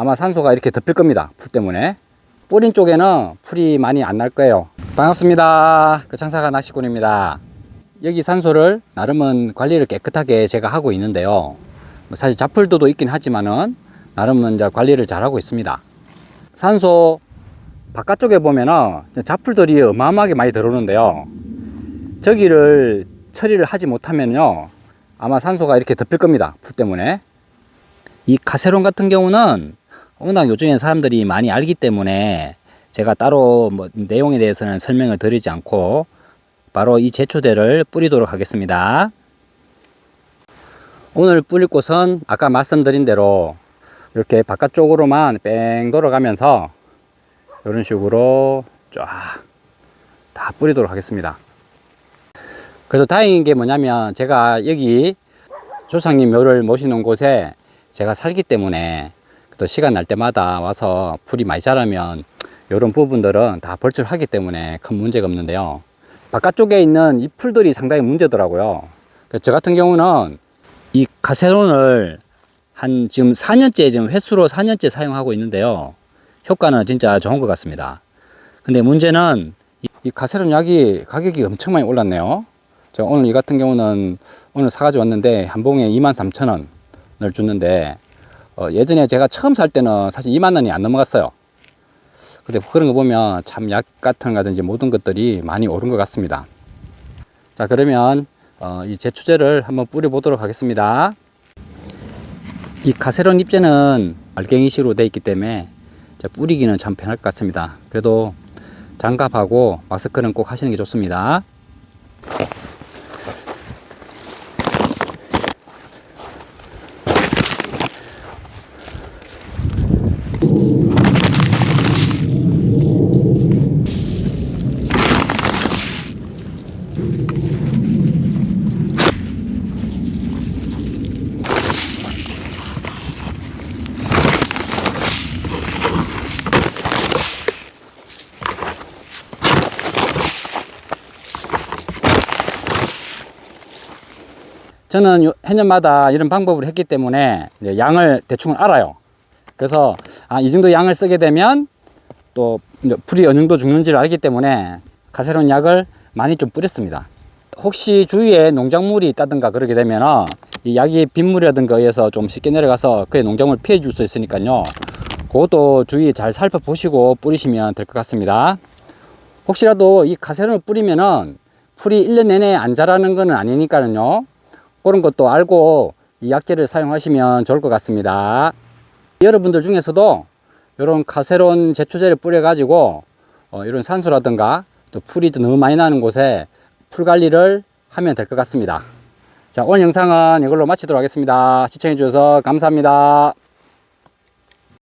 아마 산소가 이렇게 덮일 겁니다. 풀 때문에. 뿌린 쪽에는 풀이 많이 안 날 거예요. 반갑습니다. 그 장사가 낚시꾼입니다. 여기 산소를 나름은 관리를 깨끗하게 제가 하고 있는데요. 뭐 사실 잡풀도도 있긴 하지만은 나름은 이제 관리를 잘 하고 있습니다. 산소 바깥쪽에 보면은 잡풀들이 어마어마하게 많이 들어오는데요. 저기를 처리를 하지 못하면요. 아마 산소가 이렇게 덮일 겁니다. 풀 때문에. 이 카세론 같은 경우는 워낙 요즘엔 사람들이 많이 알기 때문에 제가 따로 뭐 내용에 대해서는 설명을 드리지 않고 바로 이 제초대를 뿌리도록 하겠습니다. 오늘 뿌릴 곳은 아까 말씀드린 대로 이렇게 바깥쪽으로만 뺑 돌아가면서 이런 식으로 쫙 다 뿌리도록 하겠습니다. 그래서 다행인 게 뭐냐면 제가 여기 조상님 묘를 모시는 곳에 제가 살기 때문에 또 시간 날 때마다 와서 풀이 많이 자라면 이런 부분들은 다 벌출하기 때문에 큰 문제가 없는데요. 바깥쪽에 있는 이 풀들이 상당히 문제더라고요. 저 같은 경우는 이 카세론을 한 지금 4년째 지금 횟수로 4년째 사용하고 있는데요. 효과는 진짜 좋은 것 같습니다. 근데 문제는 이- 이 카세론 약이 가격이 엄청 많이 올랐네요. 제가 오늘 이 같은 경우는 오늘 사가지고 왔는데 한 봉에 23,000원을 줬는데 어, 예전에 제가 처음 살 때는 사실 2만 원이 안 넘어갔어요. 근데 그런 거 보면 참 약 같은 거든지 모든 것들이 많이 오른 것 같습니다. 자 그러면 어, 이 제초제를 한번 뿌려보도록 하겠습니다. 이 카세론 잎제는 알갱이시로 되어 있기 때문에 자, 뿌리기는 참 편할 것 같습니다. 그래도 장갑하고 마스크는 꼭 하시는 게 좋습니다. 저는 요- 해년마다 이런 방법을 했기 때문에 양을 대충 알아요. 그래서 아, 이 정도 양을 쓰게 되면 또 풀이 어느 정도 죽는지를 알기 때문에 가세론 약을 많이 좀 뿌렸습니다. 혹시 주위에 농작물이 있다든가 그러게 되면 이 약이 빗물이라든가 의해서 좀 쉽게 내려가서 그 농작물 피해 줄 수 있으니까요. 그것도 주의 잘 살펴보시고 뿌리시면 될 것 같습니다. 혹시라도 이 가세론을 뿌리면은 풀이 1년 내내 안 자라는 건 아니니까는요. 그런 것도 알고 이 약재를 사용하시면 좋을 것 같습니다. 여러분들 중에서도 이런 카세론 제초제를 뿌려가지고 어, 이런 산소라든가 또 풀이 또 너무 많이 나는 곳에 풀 관리를 하면 될 것 같습니다. 자, 오늘 영상은 이걸로 마치도록 하겠습니다. 시청해주셔서 감사합니다.